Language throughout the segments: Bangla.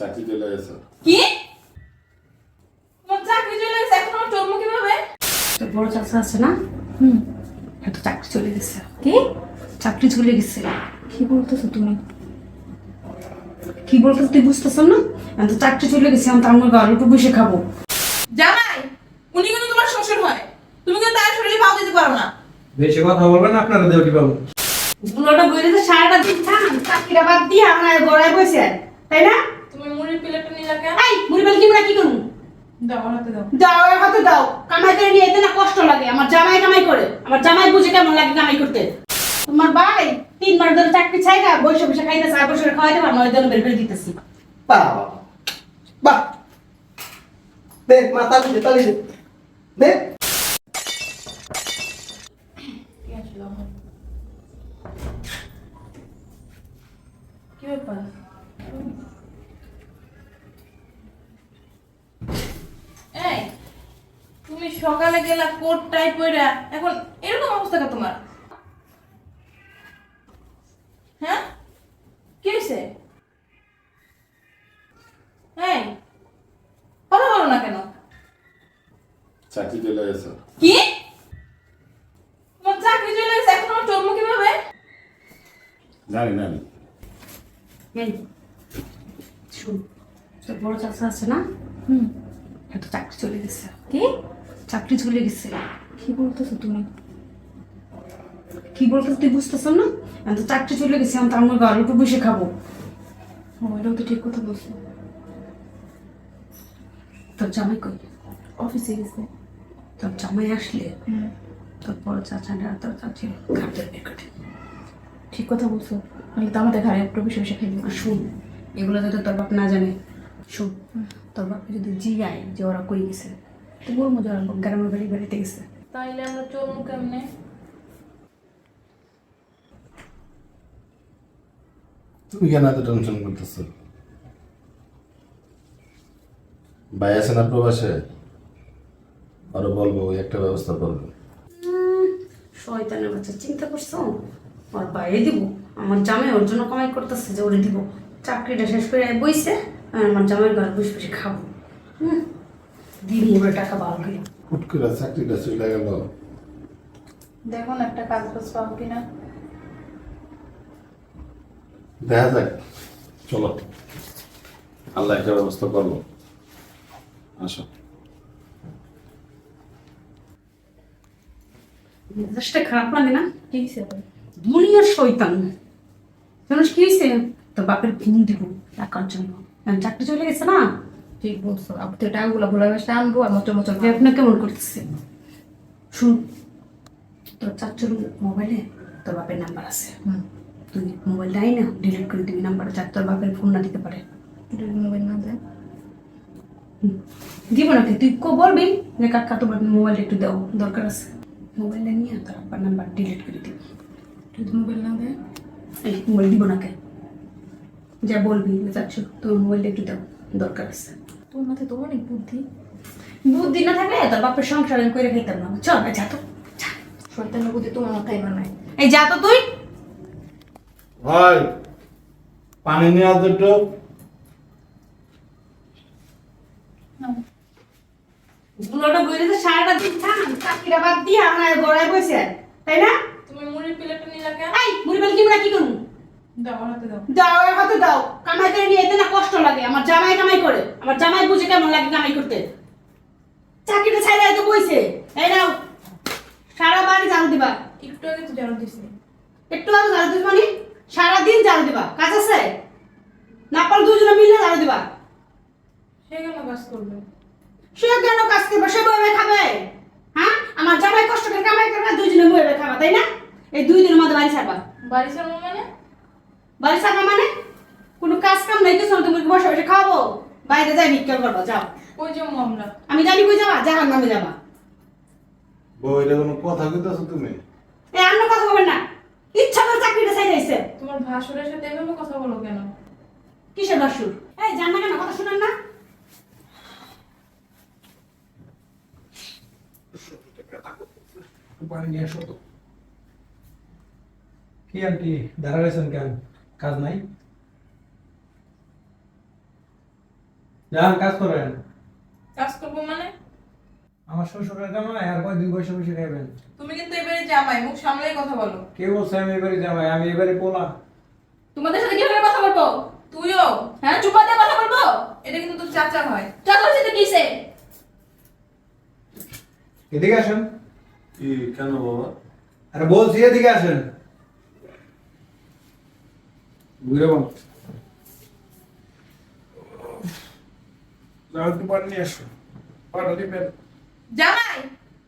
চাকরি চলে গেছে। কি? তোমার চাকরি চলে গেছে? এখন আমার জন্ম কীভাবে? তোর বড় চাচা আছে না? হুম। এত চাকরি চলে গেছে। কি? চাকরি চলে গেছে। কি বলতেছো তুমি? কি বলতেছো তুই বুঝতেছ না? আমি তো চাকরি চলে গেছে আমি তো আমার ঘরে একটু বসে খাব। জামাই উনি কিন্তু তোমার শ্বশুর হয়। তুমি কিন্তু তার শরীরে পাও দিতে পারো না। বেশি কথা বলবেন আপনারা দেউটি বুলোটা বইলে তো সারাটা দিন থাম চাকরিটা বাদ দিয়ে আমার গড়ায় বসে তাই না তুমি মুড়ির প্লেটটা নিয়ে কেন এই কিমরা কি করব? দাও হাতে দাও। দাও হাতে দাও। কামাই করে নিয়ে এতে না কষ্ট লাগে। আমার জামাই কামাই করে। আমার জামাই বুঝে কেমন লাগে কামাই করতে। তোমার ভাই তিনবার ধরে চাকরি ছাইগা বসে বসে খাইতেছে আর বসে খাওয়াইতে পারব ওই জন্য বের করে দিতেছি। বাহ বাহ দে মাথা তালি তালি দে দে কি ব্যাপার এই তুমি সকালে গেলা কোট টাই পইরা এখন এরকম অবস্থা কা তোমার? হ্যাঁ? কি হয়েছে এই কথা বলো না কেন? চাকরি চলে গেছে। কি? তোমার চাকরি চলে গেছে এখন আমার জন্ম কীভাবে? জানি না আমি। শুন তোর বড় চাচা আছে না? হুম এত চাকরি চলে গেছে। কি? চাকরি চলে গেছে। কি বলতেছো তুমি? কি বলতেছো তুই বুঝতেছ না? আমি তো চাকরি চলে গেছে আমি তো আমার ঘরে একটু বসে খাব। ওইটাও তো ঠিক কথা বলছো। তোর জামাই কই? অফিসে গেছে। তোর জামাই আসলে? তোর বড় চাচা না তোর চাচি বের করে ঠিক কথা বলছো। নাহলে তো আমাদের ঘরে একটু বেশি খাইবি আর শুন এগুলো যাতে তোর বাপ না জানে শুন তোর বাপে যদি জিগায় যে ওরা কই গেছে বলব যে ওরা গ্রামের বাড়ি বেড়াতে গেছে। তাইলে আমরা চলবো কেমনে? তুমি কেন এত টেনশন করতেছো? ভাই আছে না প্রবাসে? আরও বলব ওই একটা ব্যবস্থা করব। শয়তানের বাচ্চা চিন্তা করছ? আর বাইরে দিব। আমার জামাই ওর জন্য কামাই করতেছে যে ওরে দিব। চাকরিটা শেষ করে বইছে আর আমার জামাইয়ের ঘরে বসে বসে খাব। হুম দিব ওরে টাকা বার করে হুট করে চাকরিটা চলে গেল। দেখো একটা কাজ বাজ পাবো কিনা। দেখা যাক চলো। আল্লাহ একটা ব্যবস্থা করব আসো। মেজাজটা খারাপ লাগে না? কি হয়েছে দুনিয়ার কি হয়েছে তোর বাপের ফোন দিব। টাকার জন্য। চাকরি চলে গেছে না? ঠিক বলছো। আপনি তো টাকাগুলো ভুলে বসে আনব আর মতো মতো আপনি কেমন করতেছে? শুন তোর চাচুর মোবাইলে তোর বাপের নাম্বার আছে। তুই মোবাইল দেয় না ডিলিট করে দিবি নাম্বার যাতে তোর বাপের ফোন না দিতে পারে। মোবাইল না দেয়। দিব নাকি তুই কো বলবি যে কাকা তোমার মোবাইলটা একটু দাও দরকার আছে। মোবাইলটা নিয়ে তোর আব্বার নাম্বার ডিলিট করে দিবি। যদি মোবাইল না দেয়? এই মোবাইল দিব না কে? যা বলবি চাচ্ছু তোমার মোবাইলটা একটু দাও। দরকার আছে। তোর মাথায় তো অনেক বুদ্ধি। বুদ্ধি না থাকলে তোর বাপের সংসার আমি করে খাইতাম না। চল না যা তো। যা। শয়তানের বুদ্ধি তোমার মাথায় বানায় এই যা তো তুই। ভাই পানি নিয়ে আস একটু। বুলোটা বইলে তো সারাটা দিন থাম চাকরিটা বাদ দিয়ে আমার গড়ায় বসে। তাই না? তুমি মুড়ির প্লেটটা নিয়ে কেন এই মুড়ি বেল কিমরা কি করব? দাও এর হাতে দাও। কামাই করে নিয়ে এতে না কষ্ট লাগে। আমার জামাই কামাই করে। আমার জামাই বুঝে কেমন লাগে কামাই করতে। চাকরিটা ছাইরা তো বইছে। এই নাও। সারা বাড়ি ঝাড়ু দিবা। একটু আগে তো জানো দিছি। একটু আরও ঝাড়ু দিবা মানে সারাদিন ঝাড়ু দিবা। কাজ আছে? না পারলে দুজনে মিলে ঝাড়ু দিবা। সে কেন কাজ করবে? সে কেন কাজ করবে? সে বইবে খাবে। হ্যাঁ? আমার জামাই কষ্ট করে কামাই করবে দুজনে বইবে খাবা তাই না? এই দুই দিনের মধ্যে বাড়ি ছাড়বা। বাড়ি ছাড়বো মানে? বাড়ি ছাড়বা মানে? কোনো কাজ কাম নাই না, তুমি বসে বসে খাওয়াবো। বাইরে যাই বিক্রি করব যাও। ওই যাব আমরা? আমি জানি কই যাবা জাহান নামে যাবা। বউ এটা কোনো কথা কইতেছো তুমি? এই আমরা কথা বলবেন না। ইচ্ছা করে চাকরিটা চাই যাইছে তোমার ভাসুরের সাথে এভাবে কথা বলো কেন? কিসের বাসুর এই জান না কেন কথা শুনেন না। পানি নিয়ে আসো তো। কি আন্টি দাঁড়া রয়েছেন কেন? কাজ নাই? যান কাজ করেন কাজ করব মানে? আমার শ্বশুরের জামাই আর কয়দিন বসে বসে খাইবেন? তুমি কিন্তু এবারে জামাই মুখ সামলেই কথা বলো। কে বলছে আমি এবারে জামাই? আমি এবারে পোলা। তোমাদের সাথে কীভাবে কথা বলব? তুইও হ্যাঁ? চুপা দিয়ে কথা বলব? এটা কিন্তু তোর চাচা হয়। চাচার সাথে কিসে? এদিকে আসেন। কি কেন বাবা? আরে বলছি এদিকে আসেন। ঘুরে বল যাও একটু পানি নিয়ে আসো। পাটা দিবেন জামাই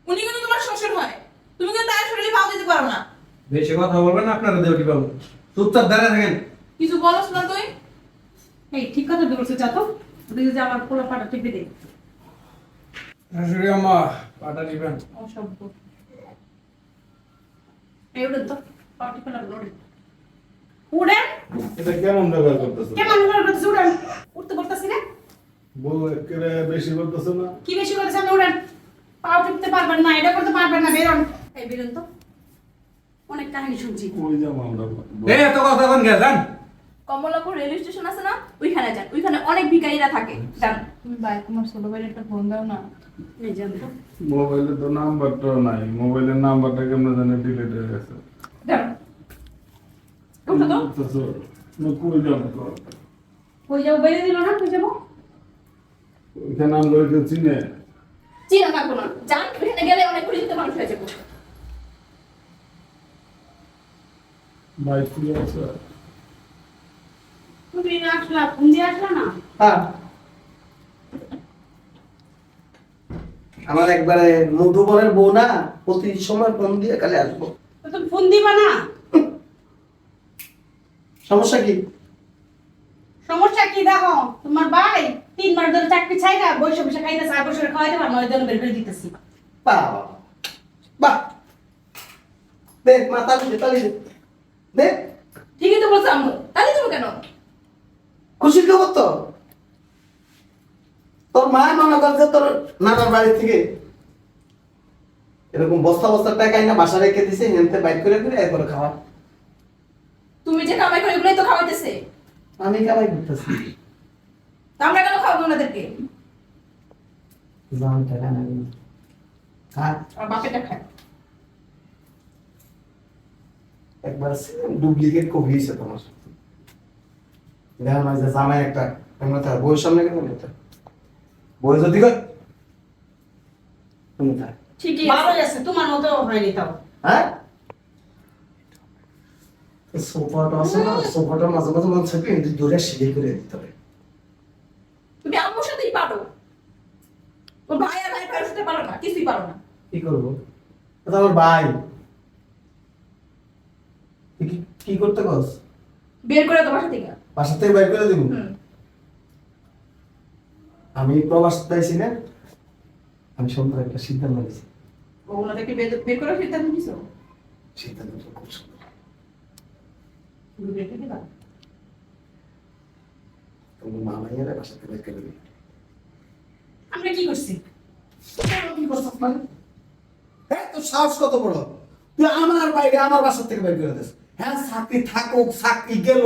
উনি কিন্তু তোমার শ্বশুর হয়। তুমি কিন্তু তার শরীরে পাও দিতে পারো না। বেশি কথা বলবেন আপনারা দেউটি পাবো। চুপচাপ দাঁড়িয়ে থাকেন। কিছু বলছ না তুই। এই ঠিক কথা বলছে চাতো ওদিকে যে আমার পোলা পাটা টিপে দে শাশুড়ি আম্মা পাটা দিবেন অসভ্য। এই উঠেন তো পা টিপে লাগল উঠেন। উঠেন এটা কেমন ব্যবহার করতেছো কেমন ব্যবহার করতেছে উঠেন উঠতে পারতেছি না। বউ একেবারে বেশি করতেছো না। কি বেশি করেছে আপনি উঠেন পাও টিপতে পারবেন না এটা করতে পারবেন না বেরোন। এই বেরোন তো। অনেক কাহিনী শুনছি। ওই যাব আমরা এই এত কথা কোন গে কমলাপুর রেল স্টেশন আছে না? ওইখানে যান। ওইখানে অনেক ভিখারিরা থাকে। যান তুমি ভাই তোমার ছোট ভাইয়ের একটা ফোন দাও না। এই জান তো। মোবাইলে তো নাম্বারটাও নাই। মোবাইলের নাম্বারটা কেমন জানি ডিলিট হয়ে গেছে। উঠো তো না কই যাব কই যাব বেরিয়ে দিল না কই যাব ওইখানে নাম কেউ চিনে চিনা থাকব না যান ওইখানে গেলে অনেক পরিচিত মানুষ হয়ে যাব বাইক খুলে আছে তুমি আসলা ফোন দিয়ে আসলা না হ্যাঁ আমার একবারে মুঠোফোনের বউ না প্রতি সময় ফোন দিয়ে কালে আসব তুমি ফোন দিবা না সমস্যা কি? সমস্যা কি দেখো? তোমার ভাই তিন মাস ধরে চাকরি ছাইরা বসে বসে খাইতেছে আর বসে খাওয়াইতে পারব ওই জন্য বের করে দিতেছি। বাহ বাহ। দেখ মা তালি দে তালি দে। দেখ ঠিকই তো বলছো আম্মু। তাহলে তুমি কেন? খুশির খবর তো? তোর মা মনে করছে তোর নানার বাড়ি থেকে এরকম বস্তা বস্তা টাকাই না বাসা রেখে দিছে হেনতে বাইক করে করে এরপরে খাওয়া। তুমি যে কামাই করে এগুলোই তো খাওয়াইতেছে। আমি কামাই করতেছি। তা আমরা কেন খাওয়াবো ওনাদেরকে? জান টাকা না। আর বাপেরটা খায়। একবার ডুপ্লিকেট কপি হয়েছে তোমার। দেখো না যে জামাই একটা এমন তার বউয়ের সামনে কেন নিতে যদি তুমি ঠিকই ভালোই আছে। তোমার মতো হয়নি তাও। হ্যাঁ? সোফাটা আছে না সোফাটা মাঝে মাঝে মনে হচ্ছে কি দূরে সিঁড়ি করে দিতে হবে। তুমি আম্মুর সাথেই পারো। তোর ভাই আর ভাই কারোর সাথে পারো না কিছুই পারো না। কি করব? এটা আমার ভাই। কি কি করতে কস? বের করে তোমার সাথে বাসা থেকে বাইর করে দিব? আমি প্রবাস পাইছি না আমি সুন্দর একটা সিদ্ধান্ত নিয়েছি ও ওনাদেরকে বের বের করে সিদ্ধান্ত নিছো? সিদ্ধান্তটা খুব সুন্দর তুমি বের করে দিবা তুমি মা মাইয়ারা বাসা থেকে বাইর করে দিবি আমরা কি করছি? কি করছিস মানে? হ্যাঁ তোর সাহস কত বড়? তুই আমার বাইরে আমার বাসা থেকে বাইর করে দিস। হ্যাঁ চাকরি থাকুক চাকরি গেল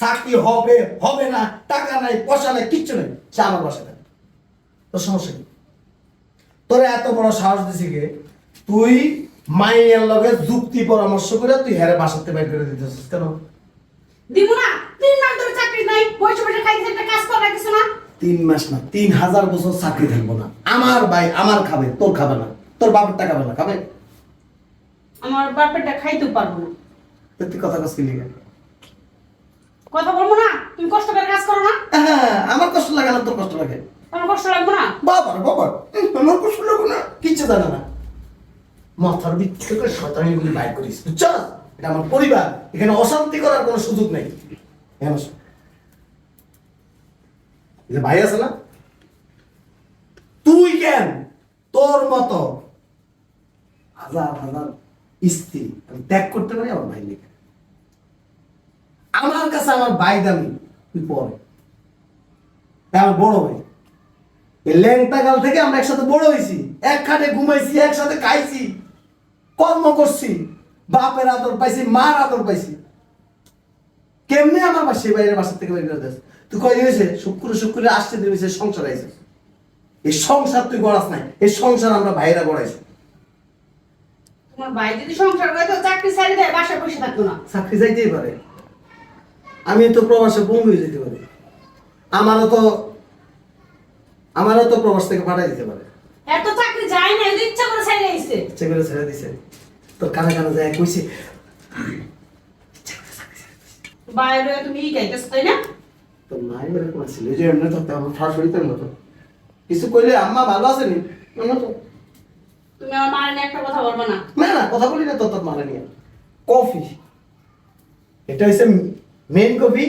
চাকরি হবে হবে না টাকা নাই পয়সা নাই কিচ্ছু নেই সে আমার বাসা থাকে। তোর সমস্যা কি? তোর এত বড় সাহস দিছি কে? তুই মাইয়ের লগে যুক্তি পরামর্শ করে তুই হ্যারে বাসাতে বাইর করে দিতেছিস কেন? দিব না তিন মাস ধরে চাকরি নাই বসে বসে খাইতেছে একটা কাজ করা কিছু না। তিন মাস না তিন হাজার বছর চাকরি থাকব না। আমার ভাই আমার খাবে তোর খাবে না তোর বাপেরটা খাবে না খাবে? আমার বাপেরটা খাইতেও পারব না। তুই কথা কাজ কি লিখে কথা বলব না? তুমি কষ্ট করে কাজ করো না? হ্যাঁ আমার কষ্ট লাগে না তোর কষ্ট লাগে। তোমার কষ্ট লাগবে না? বাবার বাবার আমার কষ্ট লাগে না কিচ্ছু জানে না। মাথার ভিত্তি থেকে শয়তানি গুলি বাইর করিস বুঝছস? এটা আমার পরিবার, এখানে অশান্তি করার কোনো সুযোগ নেই। ভাই আছে না? তুই কেন? তোর মতো হাজার হাজার স্ত্রী আমি ত্যাগ করতে পারি আমার ভাই লিখে আমার কাছে আমার ভাই দামি, তুই পরে। আমার বড় ভাই। ল্যাংটা কাল থেকে আমরা একসাথে বড় হয়েছি, এক খাটে ঘুমাইছি, একসাথে খাইছি, কর্ম করছি। বাপের আদর পাইছি মার আদর পাইছি। কেমনে আমার বাসে বাইরের বাসা থেকে বের করে তুই কয় দিয়েছে শুক্র শুক্রে আসতে দিয়েছে সংসার আইছে। এই সংসার তুই গড়াস নাই এই সংসার আমরা ভাইরা গড়াইছি। তোমার ভাই যদি সংসার করে তো চাকরি ছাড়ি দেয় বাসায় বসে থাকতো না। চাকরি যাইতেই পারে। আমি তো প্রবাসে বন্ধু হয়ে যেতে পারি। আমারও তো আমারও তো প্রবাস থেকে পাঠাই দিতে পারে। এত চাকরি যায় না ইচ্ছা করে ছাড়ি আইছে। ইচ্ছে করে ছেড়ে দিছে। তোর কানে কানে যায় কইছে? বাইরে তুমি গাইতেছ তাই না? ছিল? যে এমনি তো আমার তোর মতো কিছু কইলে আম্মা ভালো আছেনি না? তো। তুমি আমার মার নিয়ে একটা কথা বলব না। না না কথা বলি না তোর মানে নিয়ে। কফি। এটা হচ্ছে মেন কফি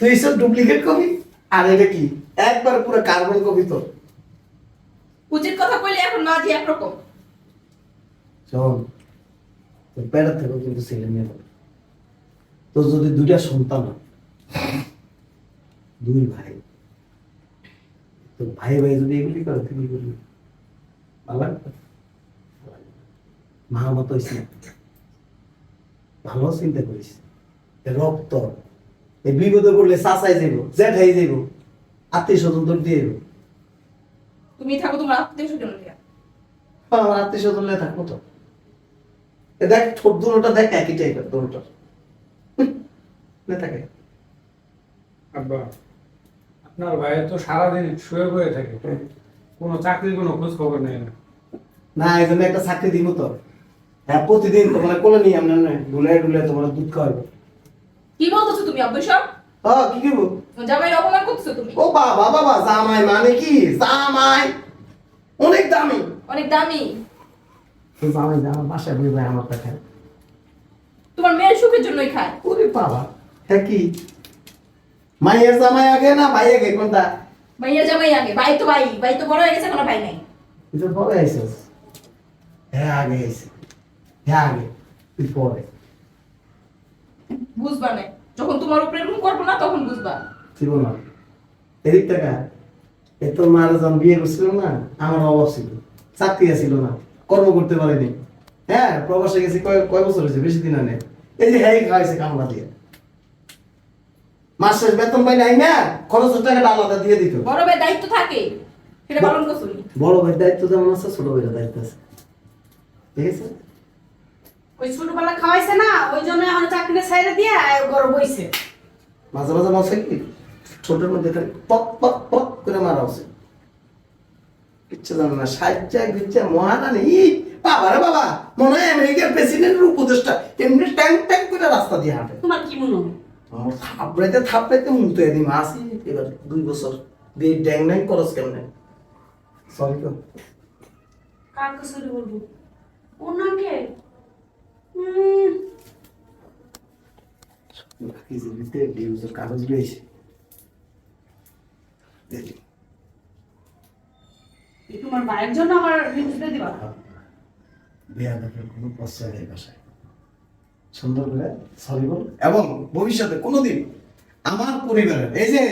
তুই ডুপ্লিকেট কফি আর এটা কি? একবার পুরো কার্বন কফি তোর। উচিত কথা কইলে এখন না যে একরকম। শোন তোর পেটের থেকেও কিন্তু ছেলে মেয়ে হবে। তোর যদি দুইটা সন্তান হয়, দুই ভাই তোর ভাই ভাই যদি এগুলি করে কি করবি ভালো মা মতো ভালো চিন্তা করিস রক্ত এই বিপদে পড়লে চাচাই যাইব জ্যাঠাই যাইব আত্মীয় স্বজন তোর দিয়ে তুমি থাকো তোমার আত্মীয় স্বজন আত্মীয় স্বজন থাকব তো। দেখ ছোট দুটোটা দেখ একই টাইপের দুটোটা। না থাকে। আব্বা আপনার ভাইয়ের তো সারাদিন শুয়ে বয়ে থাকে। কোনো চাকরির কোনো খোঁজ খবর নেই না। না এই জন্য একটা চাকরি দিব তো। হ্যাঁ প্রতিদিন তোমার কোলে নিয়ে আমরা ডুলে ডুলে তোমার দুধ খাওয়াবো। কি বলতেছো তুমি আব্বু সব ও কি করব? জামাই অপমান করতেছো তুমি? ও বাবা বাবা জামাই মানে কি? জামাই। অনেক দামি। অনেক দামি। জামাই বাসায় আমার কাছে তোমার মেয়ের সুখের জন্যই খায়। ওরে বাবা হ্যাঁ কি? মাইয়ের জামাই আগে না ভাই আগে? কোনটা? ভাইয়া জামাই আগে। ভাই তো ভাই ভাই তো বড় হয়ে গেছে কোনো ভাই নাই। তুই তো পরে আইসিস হ্যাঁ আগে হ্যাঁ আগে। তুই পরে। বুঝবা না। যখন তোমার উপরে এরকম করব না তখন বুঝবা। ছিল না। এদিক টাকা এ তো মারা যখন বিয়ে করছিল না আমার অভাব ছিল। চাকরি ছিল না। কর্ম করতে পারিনি। হ্যাঁ প্রবাসে গেছি কয় কয় বছর হয়েছে? বেশি দিন আনে। এই যে হ্যাঁ খাওয়াইছে কামলা দিয়ে। মাস শেষ বেতন পাই নাই না খরচের টাকাটা আলাদা দিয়ে দিত। বড় ভাই দায়িত্ব থাকে সেটা পালন করছ বড় ভাইয়ের দায়িত্ব যেমন আছে ছোট ভাইয়ের দায়িত্ব আছে। ঠিক আছে ওই ছোটবেলা খাওয়াইছে না ওই জন্য এখন চাকরি ছাইড়ে দিয়ে ঘর বইছে। মাঝে মাঝে মশা কি? ছোটের মধ্যে পক পক পক করে মারা উচিত কিচ্ছু জানে না সাজ্জা গিজ্জা মহারানী বাবা রে বাবা মনে হয় আমেরিকার প্রেসিডেন্টের উপদেষ্টা এমনি ট্যাং ট্যাং করে রাস্তা দিয়ে হাঁটে। তোমার কি মনে হয়? আমার থাপড়াইতে থাপড়াইতে মুক্ত এদিন আসি এবার দুই বছর দিয়ে ড্যাং ড্যাং করস কেমনে? সরি তো। কার কাছে বলব? ওনাকে? হুম বাকি জিনিসতে ডিউজের কাগজ রয়েছে। দেখি তোমার ভাইয়ের জন্য আমার রিভিউটা দিবা। বেয়াদবের কোনো প্রশ্রয় নেই বাসায়। সুন্দর করে সরি বল। এবং ভবিষ্যতে কোনোদিন আমার পরিবারের এই যে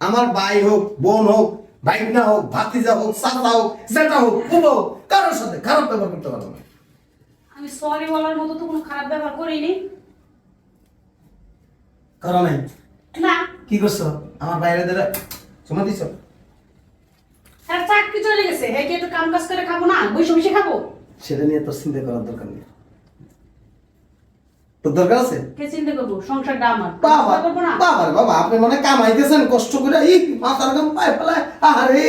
আমার ভাই হোক বোন হোক হোক ভাতিজা হোক হোক জেঠা হোক কারোর সাথে খারাপ ব্যবহার করতে পারব না। আমি সরি বলার মতো তো কোনো খারাপ ব্যবহার করিনি। কারণ নাই। না। কি করছ? আমার বাইরে দ্বারা সমা দিছ? চাকরি চলে গেছে হ্যাঁ কি একটু কাম কাজ করে খাব না? বসে বসে খাব? সেটা নিয়ে তোর চিন্তা করার দরকার নেই। তোর দরকার আছে? কে চিন্তা করব? সংসারটা আমার। বাবা বাবা বাবা আপনি মনে কামাইতেছেন কষ্ট করে। এই মাথার গাম পায়ে ফেলায়। আরে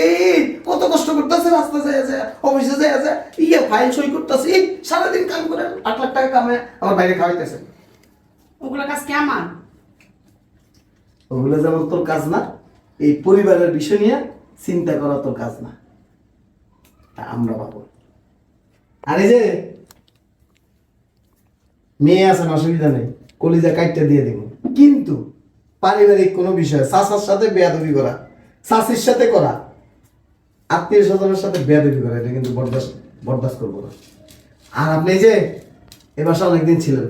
কত কষ্ট করতেছে রাস্তা যায় আছে অফিসে যায় আছে। ইয়ে ফাইল সই করতেছে। এই সারাদিন কাম করে আট লাখ টাকা কামে আমার বাইরে খাওয়াইতেছে। ওগুলো কাজ কি আমার? ওগুলো যেমন তোর কাজ না এই পরিবারের বিষয় নিয়ে চিন্তা করা তোর কাজ না। তা আমরা পাবো। আর এই যে মেয়ে আছে না, অসুবিধা নেই, কলিজা কাইটটা দিয়ে দিব। কিন্তু পারিবারিক কোনো বিষয়, চাচার সাথে বেয়াদবি করা চাষির সাথে করা আত্মীয় স্বজনের সাথে বেয়াদবি করা, এটা কিন্তু বরদাস্ত বরদাস্ত করব না। আর আপনি যে, এ বাসা অনেকদিন ছিলেন,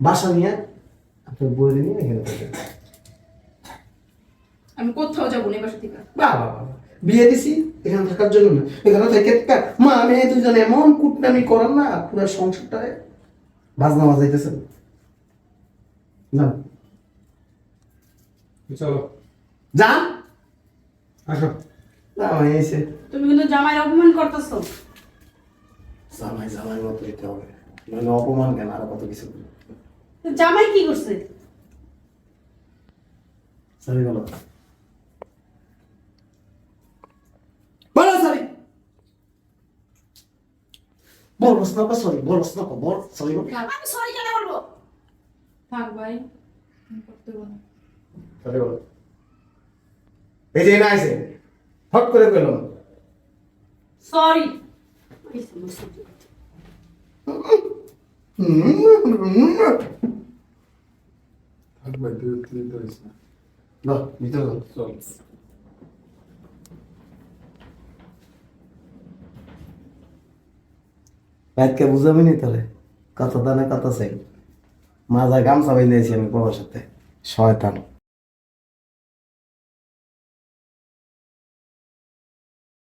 বাসা নিয়ে আপনার বইরে নিয়ে এখানে থাকেন। আমি কোথাও যাব না এবার থেকে। বাবা বিয়ে দিছি এখানে থাকার জন্য না। এখানে থেকে মা আমি এই দুজন এমন কুটনামি করেন না পুরো সংসারটায় বাজনা বাজাইতেছেন না চলো। যান আসো। জামাই এসে তুমি কিন্তু জামাই অপমান করতেছো। জামাই জামাই মতো দিতে হবে। নইলে অপমান কেন? আরও কত কিছু। জামাই কি করছে? সরি বলো বলো সরি বলস না সরি বলস না বল সরি বল আমি সরি কেন বলব থাক ভাই আমি করতে বলো সরি বলো এই যে না আছে ফট করে পেলাম সরি থাক ভাই তুই তুই তো হইস না দাও ভিতরে দাও চল রাতকে বুঝাবি নি তাহলে? কথা দানে, কথা চাই মাজা গামছা বাইলেছি আমি বাবার সাথে। শয়তান।